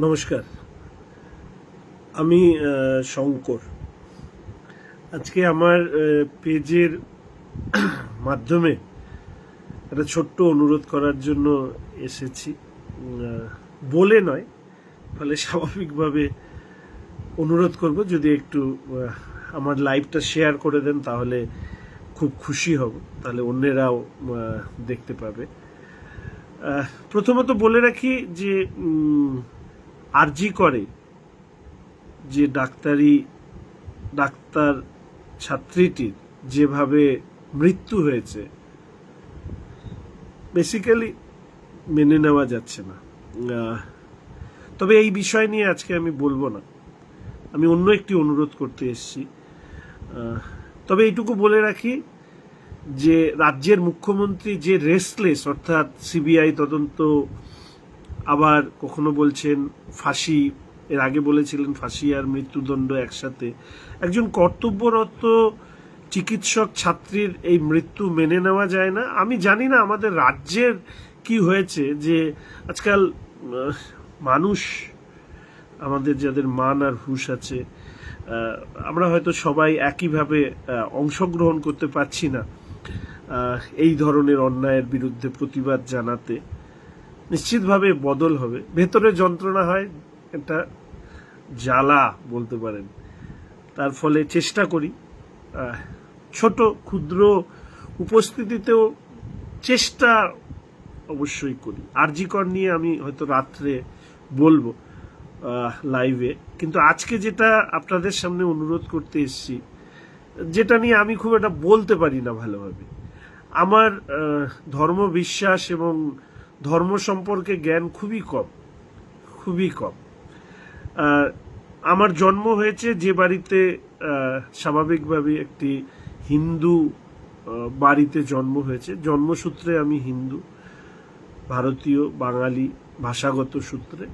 নমস্কার। আমি শঙ্কর। আজকে আমার পেজের মাধ্যমে একটা ছোট্ট অনুরোধ করার জন্য এসেছি। বলে নয়, ফলে স্বাভাবিকভাবে অনুরোধ করব, যদি একটু আমার লাইভটা শেয়ার করে দেন, তাহলে খুব খুশি হব। তাহলে অন্যেরাও দেখতে পাবে। প্রথমত বলে রাখি যে আরজি করে যে ডাক্তারি, ডাক্তার ছাত্রীটির যেভাবে মৃত্যু হয়েছে বেসিক্যালি মেনে নেওয়া যাচ্ছে না। তবে এই বিষয় নিয়ে আজকে আমি বলব না। আমি অন্য একটি অনুরোধ করতে এসেছি। তবে এইটুকু বলে রাখি যে রাজ্যের মুখ্যমন্ত্রী যে রেস্টলেস অর্থাৎ সিবিআই তদন্ত আবার কখনো বলছেন ফাঁসি, এর আগে বলেছিলেন ফাঁসি আর মৃত্যুদণ্ড একসাথে। একজন কর্তব্যরত চিকিৎসক ছাত্রীর এই মৃত্যু মেনে নেওয়া যায় না। আমি জানি না আমাদের রাজ্যের কি হয়েছে যে আজকাল মানুষ, আমাদের যাদের মান আর হুশ আছে আমরা হয়তো সবাই একইভাবে অংশগ্রহণ করতে পারছি না এই ধরনের অন্যায়ের বিরুদ্ধে প্রতিবাদ জানাতে। নিশ্চিতভাবে বদল হবে। ভেতরে যন্ত্রণা হয় একটা জ্বালা বলতে পারেন। তার ফলে চেষ্টা করি ছোট ক্ষুদ্র উপস্থিতিতেও চেষ্টা অবশ্যই করি। আরজিকর নিয়ে আমি হয়তো রাত্রে বলব লাইভে কিন্তু আজকে যেটা আপনাদের সামনে অনুরোধ করতে এসেছি, যেটা নিয়ে আমি খুব একটা বলতে পারি না ভালোভাবে। আমার ধর্ম বিশ্বাস এবং ধর্ম সম্পর্কে জ্ঞান খুবই কম খুবই কম। আমার জন্ম হয়েছে যে বাড়িতে স্বাভাবিকভাবে একটি হিন্দু বাড়িতে জন্ম হয়েছে। জন্মসূত্রে আমি হিন্দু, ভারতীয়, বাঙালি, ভাষাগত সূত্রে।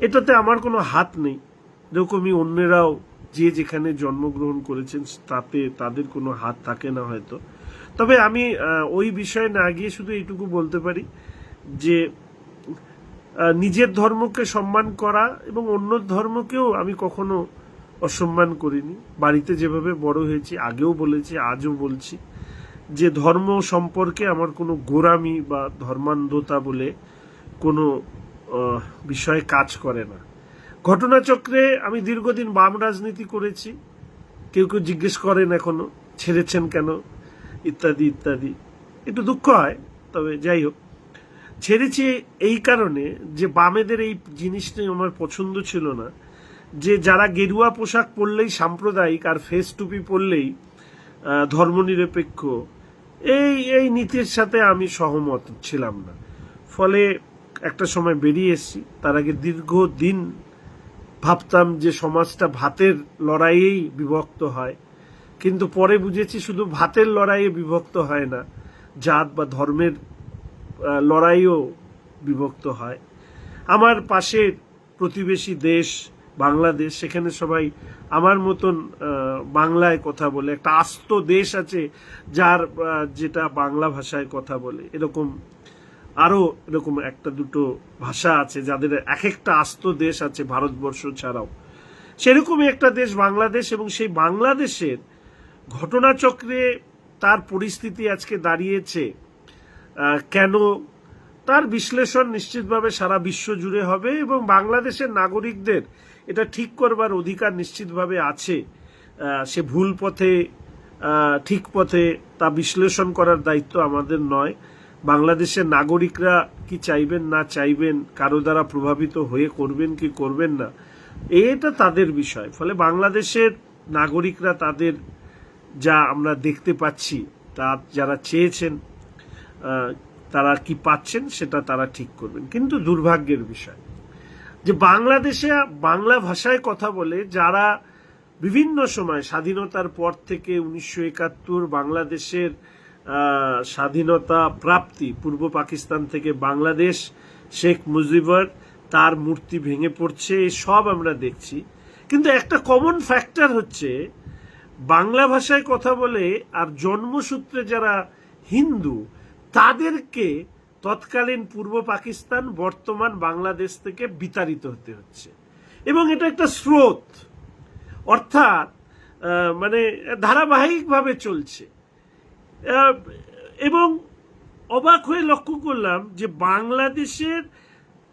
এটাতে আমার কোনো হাত নেই। যেরকমই অন্যেরাও যে যেখানে জন্মগ্রহণ করেছেন, তাতে তাদের কোনো হাত থাকে না হয়তো। তবে আমি ওই বিষয়ে না গিয়ে শুধু এইটুকু বলতে পারি যে নিজের ধর্মকে সম্মান করা এবং অন্য ধর্মকেও আমি কখনো অসম্মান করিনি। বাড়িতে যেভাবে বড় হয়েছি, আগেও বলেছি, আজও বলছি, যে ধর্ম সম্পর্কে আমার কোনো গোরামি বা ধর্মান্ধতা বলে কোনো বিষয়ে কাজ করে না। ঘটনাচক্রে আমি দীর্ঘদিন বাম রাজনীতি করেছি। কেউ কেউ জিজ্ঞেস করেন এখনও, ছেড়েছেন কেন? ইত্যাদি ইত্যাদি। একটু দুঃখ হয়, তবে যাই হোক। ছেড়েছি এই কারণে যে বামেদের এই জিনিসটাই আমার পছন্দ ছিল না। যে যারা গেরুয়া পোশাক পরলেই সাম্প্রদায়িক আর ফেস টুপি পরলেই ধর্মনিরপেক্ষ, এই এই নীতির সাথে আমি সহমত ছিলাম না। ফলে একটা সময় বেরিয়ে এসেছি। তার আগে দীর্ঘদিন ভাবতাম যে সমাজটা ভাতের লড়াইয়েই বিভক্ত হয়। কিন্তু পরে বুঝেছি শুধু ভাতের লড়াইয়ে বিভক্ত হয় না। জাত বা ধর্মের লড়াইও বিভক্ত হয়। আমার পাশের প্রতিবেশী দেশ বাংলাদেশ, সেখানে সবাই আমার মতন বাংলায় কথা বলে, একটা আস্ত দেশ আছে যার যেটা বাংলা ভাষায় কথা বলে। এরকম আরও এরকম একটা দুটো ভাষা আছে যাদের এক একটা আস্ত দেশ আছে ভারতবর্ষ ছাড়াও। সেরকমই একটা দেশ বাংলাদেশ এবং সেই বাংলাদেশের ঘটনাচক্রে তার পরিস্থিতি আজকে দাঁড়িয়েছে। কেন? তার বিশ্লেষণ নিশ্চিতভাবে সারা বিশ্ব জুড়ে হবে এবং বাংলাদেশের নাগরিকদের এটা ঠিক করবার অধিকার নিশ্চিতভাবে আছে। সে ভুল পথে ঠিক পথে তা বিশ্লেষণ করার দায়িত্ব আমাদের নয়। বাংলাদেশের নাগরিকরা কি চাইবেন না চাইবেন, কারও দ্বারা প্রভাবিত হয়ে করবেন কি করবেন না, এটা তাদের বিষয়। ফলে বাংলাদেশের নাগরিকরা তাদের যা আমরা দেখতে পাচ্ছি, তা যারা চেয়েছেন তারা কি পাচ্ছেন সেটা তারা ঠিক করবেন। কিন্তু দুর্ভাগ্যের বিষয় যে বাংলাদেশে বাংলা ভাষায় কথা বলে যারা বিভিন্ন সময় স্বাধীনতার পর থেকে উনিশশো একাত্তর বাংলাদেশের স্বাধীনতা প্রাপ্তি, পূর্ব পাকিস্তান থেকে বাংলাদেশ, শেখ মুজিবর তার মূর্তি ভেঙে পড়ছে সব আমরা দেখছি। কিন্তু একটা কমন ফ্যাক্টর হচ্ছে বাংলা ভাষায় কথা বলে আর জন্মসূত্রে যারা হিন্দু তাদেরকে তৎকালীন পূর্ব পাকিস্তান, বর্তমান বাংলাদেশ থেকে বিতাড়িত হতে হচ্ছে। এবং এটা একটা স্রোত। অর্থাৎ মানে ধারাবাহিকভাবে চলছে। এবং অবাক হয়ে লক্ষ্য করলাম যে বাংলাদেশের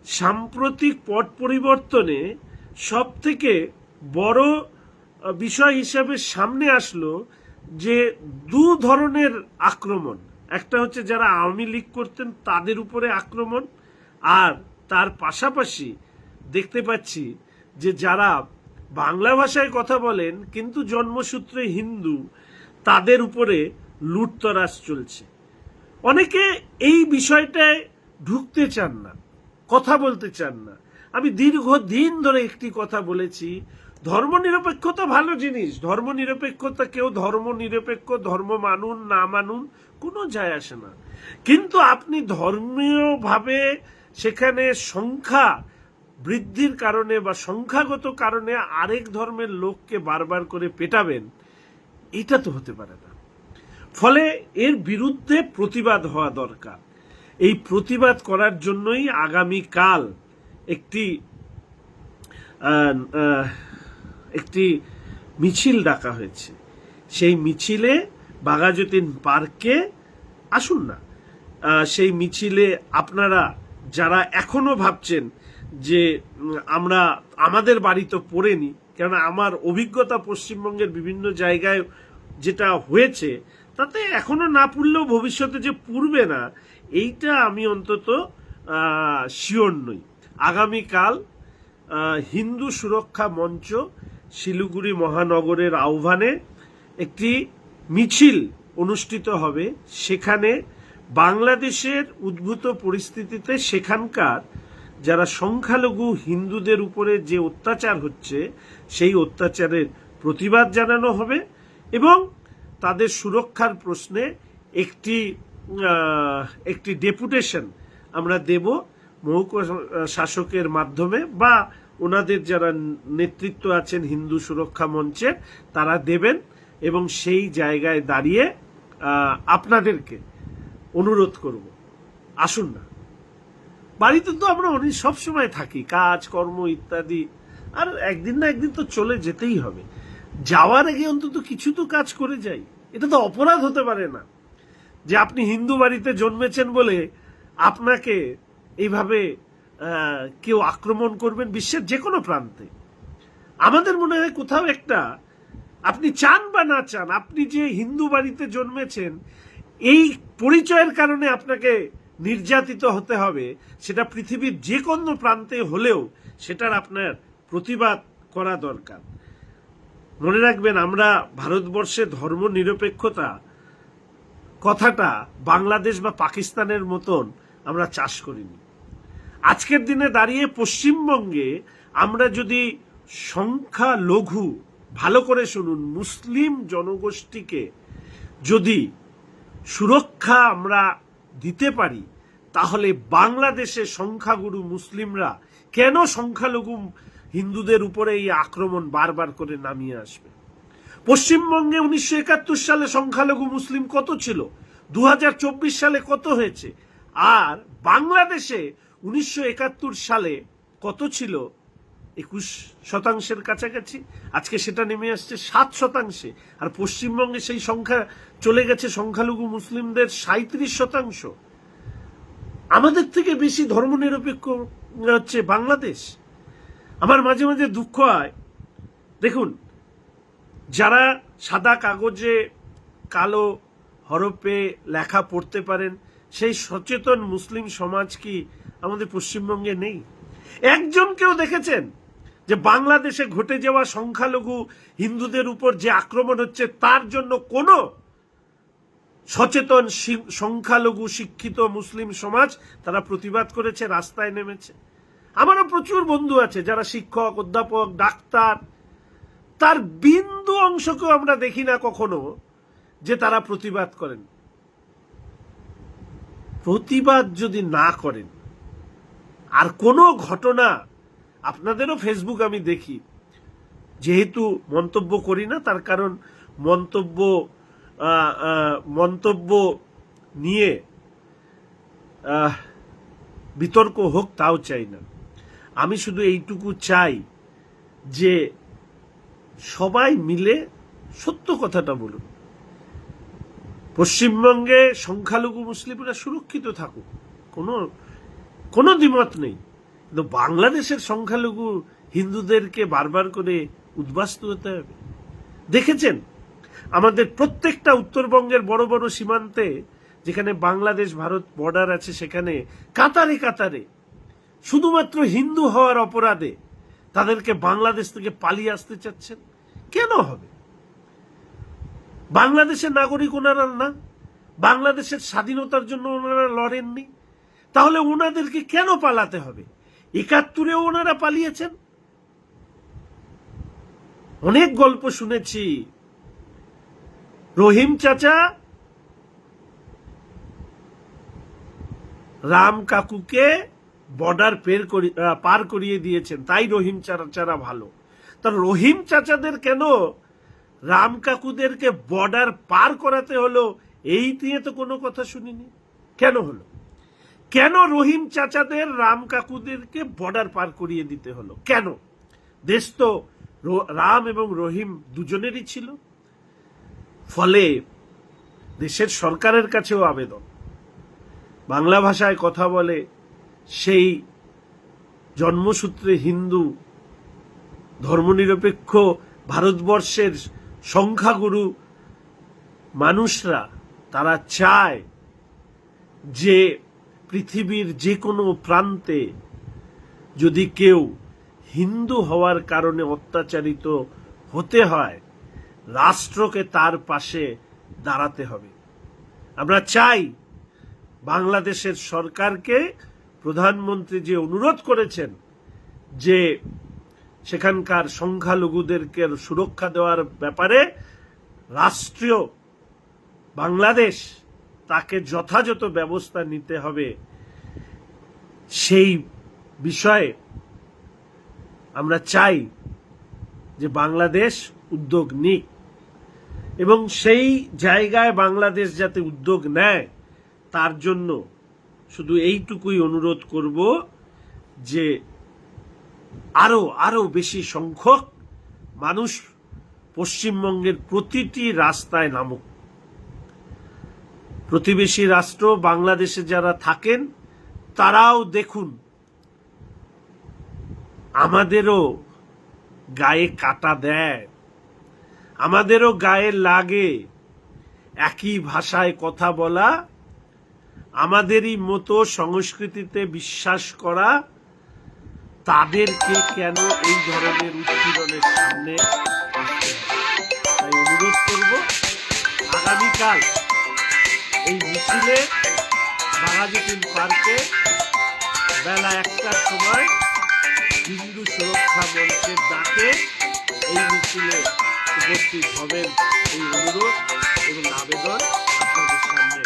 সাম্প্রতিক পট পরিবর্তনে সব থেকে বড় বিষয় হিসাবে সামনে আসলো যে দু ধরনের আক্রমণ। একটা হচ্ছে যারা আওয়ামী লীগ করতেন, তাদের উপরে আক্রমণ। আর তার পাশাপাশি দেখতে পাচ্ছি যে যারা বাংলা ভাষায় কথা বলেন, কিন্তু জন্মসূত্রে হিন্দু, তাদের উপরে লুটতরাজ চলছে। অনেকে এই বিষয়টায় ঢুকতে চান না, কথা বলতে চান না। আমি দীর্ঘদিন ধরে একটি কথা বলেছি ধর্মনিরপেক্ষতা ভালো জিনিস। ধর্মনিরপেক্ষতা কেউ ধর্ম নিরপেক্ষ ধর্ম মানুন, না মানুন, কোনো যায় আসে না। কিন্তু আপনি ধর্মীয়ভাবে সেখানে সংখ্যা বৃদ্ধির কারণে বা সংখ্যাগত কারণে আরেক ধর্মের লোককে বারবার করে পেটাবেন, এটা তো হতে পারে না। ফলে এর বিরুদ্ধে প্রতিবাদ হওয়া দরকার। এই প্রতিবাদ করার জন্যই আগামী কাল একটি একটি মিছিল ডাকা হয়েছে। সেই মিছিলে বাঘাযতীন পার্কে আসুন না। সেই মিছিলে আপনারা যারা এখনও ভাবছেন যে আমরা আমাদের বাড়ি তো পড়েনি, কেননা আমার অভিজ্ঞতা পশ্চিমবঙ্গের বিভিন্ন জায়গায় যেটা হয়েছে, তাতে এখনও না পুড়লেও ভবিষ্যতে যে পুড়বে না, এইটা আমি অন্তত শিওর নই। আগামীকাল হিন্দু সুরক্ষা মঞ্চ শিলিগুড়ি মহানগরের আহ্বানে একটি মিছিল অনুষ্ঠিত হবে। সেখানে বাংলাদেশের উদ্ভূত পরিস্থিতিতে সেখানকার যারা সংখ্যালঘু হিন্দুদের উপরে যে অত্যাচার হচ্ছে, সেই অত্যাচারের প্রতিবাদ জানানো হবে এবং তাদের সুরক্ষার প্রশ্নে একটি একটি ডেপুটেশন আমরা দেব মহকুমা শাসকের মাধ্যমে বা ওনাদের যারা নেতৃত্ব আছেন হিন্দু সুরক্ষা মঞ্চের তারা দেবেন এবং সেই জায়গায় দাঁড়িয়ে আপনাদেরকে অনুরোধ করব। আসুন না। বাড়িতে তো আমরা অনেক সবসময় থাকি, কাজ, কর্ম ইত্যাদি। আর একদিন না একদিন তো চলে যেতেই হবে। যাওয়ার আগে অন্তত কিছু তো কাজ করে যাই। এটা তো অপরাধ হতে পারে না। যে আপনি হিন্দু বাড়িতে জন্মেছেন বলে আপনাকে এইভাবে কেউ আক্রমণ করবেন বিশ্বের যে কোনো প্রান্তে। আমাদের মনে হয় কোথাও একটা, আপনি চান বা না চান, আপনি যে হিন্দু বাড়িতে জন্মেছেন, এই পরিচয়ের কারণে আপনাকে নির্যাতিত হতে হবে, সেটা পৃথিবীর যে কোনো প্রান্তে হলেও সেটার আপনার প্রতিবাদ করা দরকার। মনে রাখবেন, আমরা ভারতবর্ষে ধর্ম নিরপেক্ষতা কথাটা বাংলাদেশ বা পাকিস্তানের মতন আমরা চাষ করিনি। আজকের দিনে দাঁড়িয়ে পশ্চিমবঙ্গে আমরা যদি সংখ্যা লঘু ভালো করে শুনুন, মুসলিম জনগোষ্ঠীকে যদি সুরক্ষা আমরা দিতে পারি, তাহলে বাংলাদেশে সংখ্যাগুরু মুসলিমরা কেন সংখ্যালঘু হিন্দুদের উপরে এই আক্রমণ বারবার করে নামিয়ে আসবে? পশ্চিমবঙ্গে উনিশশো একাত্তর সালে সংখ্যালঘু মুসলিম কত ছিল? দু হাজার চব্বিশ সালে কত হয়েছে? আর বাংলাদেশে উনিশশো একাত্তর সালে কত ছিল? একুশ শতাংশের কাছাকাছি। আজকে সেটা নেমে আসছে সাত শতাংশে। আর পশ্চিমবঙ্গে সেই সংখ্যা চলে গেছে সংখ্যালঘু মুসলিমদের সাঁত্রিশ শতাংশ। আমাদের থেকে বেশি ধর্মনিরপেক্ষ হচ্ছে বাংলাদেশ। আমার মাঝে মাঝে দুঃখ হয়। দেখুন, যারা সাদা কাগজে কালো হরপে লেখা পড়তে পারেন, সেই সচেতন মুসলিম সমাজ কি আমাদের পশ্চিমবঙ্গে নেই। একজন কেউ দেখেছেন যে বাংলাদেশে ঘটে যাওয়া সংখ্যালঘু হিন্দুদের উপর যে আক্রমণ হচ্ছে, তার জন্য কোনো সচেতন সংখ্যালঘু শিক্ষিত মুসলিম সমাজ তারা প্রতিবাদ করেছে, রাস্তায় নেমেছে। আমারও প্রচুর বন্ধু আছে যারা শিক্ষক, অধ্যাপক, ডাক্তার। তার বিন্দু অংশকেও আমরা দেখি না কখনো যে তারা প্রতিবাদ করেন। প্রতিবাদ যদি না করেন আর কোনো ঘটনা আপনাদেরও ফেসবুক আমি দেখি। যেহেতু মন্তব্য করি না, তার কারণ মন্তব্য মন্তব্য নিয়ে বিতর্ক হোক তাও চাই না। আমি শুধু এইটুকু চাই যে সবাই মিলে সত্য কথাটা বলুন। পশ্চিমবঙ্গে সংখ্যালঘু মুসলিমরা সুরক্ষিত থাকুক। কোনো কোনো দ্বিমত নেই। কিন্তু বাংলাদেশের সংখ্যালঘু হিন্দুদেরকে বারবার করে উদ্বাস্ত হতে হবে। দেখেছেন? আমাদের প্রত্যেকটা উত্তরবঙ্গের বড় বড় সীমান্তে যেখানে বাংলাদেশ, ভারত বর্ডার আছে, সেখানে কাতারে কাতারে শুধুমাত্র হিন্দু হওয়ার অপরাধে তাদেরকে বাংলাদেশ থেকে পালিয়ে আসতে চাচ্ছেন। কেন হবে? বাংলাদেশের নাগরিক ওনারা না। বাংলাদেশের স্বাধীনতার জন্য ওনারা লড়েননি। তাহলে ওনাদেরকে কেন পালাতে হবে? একাত্তরেও ওনারা পালিয়েছেন? অনেক গল্প শুনেছি। রহিম চাচা রাম কাকুকে বর্ডার পের পার করিয়ে দিয়েছেন। তাই রহিম চাচারা ভালো। তা রহিম চাচাদের কেন রাম কাকুদেরকে বর্ডার পার করাতে হলো? এই নিয়ে তো কোনো কথা শুনিনি। কেন হলো? কেন রহিম চাচাদের রাম কাকুদেরকে বর্ডার পার করিয়ে দিতে হলো? কেন? দেশ তো রাম এবং রহিম দুজনেরই ছিল। ফলে দেশের সরকারের কাছেও আবেদন। বাংলা ভাষায় কথা বলে সেই জন্মসূত্রে হিন্দু ধর্মনিরপেক্ষ ভারতবর্ষের সংখ্যাগুরু মানুষরা তারা চায় যে পৃথিবীর যে কোনো প্রান্তে যদি কেউ হিন্দু হওয়ার কারণে অত্যাচারিত হতে হয়, রাষ্ট্রকে তার পাশে দাঁড়াতে হবে। আমরা চাই বাংলাদেশের সরকারকে প্রধানমন্ত্রী যে অনুরোধ করেছেন যে সেখানকার সংখ্যালঘুদেরকে সুরক্ষা দেওয়ার ব্যাপারে রাষ্ট্রীয় বাংলাদেশ তাকে যথাযথ ব্যবস্থা নিতে হবে। সেই বিষয়ে আমরা চাই যে বাংলাদেশ উদ্যোগ নিক এবং সেই জায়গায় বাংলাদেশ যাতে উদ্যোগ নেয়, তার জন্য শুধু এইটুকুই অনুরোধ করব যে আরও আরও বেশি সংখ্যক মানুষ পশ্চিমবঙ্গের প্রতিটি রাস্তায় নামুক। প্রতিবেশী রাষ্ট্র, বাংলাদেশে যারা থাকেন, তারাও দেখুন, আমাদেরও গায়ে কাটা দেয়, আমাদেরও গায়ে লাগে একই ভাষায় কথা বলা, আমাদেরই মতো সংস্কৃতিতে বিশ্বাস করা, তাদেরকে কেন এই ধরনের উৎপীড়নের সামনে তাই অনুরোধ করব, আগামীকাল এই মিছিলে বাঘাযতীন পার্কে বেলা একটার সময় হিন্দু সুরক্ষা মঞ্চের ডাকে এই মিছিলে উপস্থিত হবেন এই অনুরোধ এবং আবেদন আপনাদের সামনে।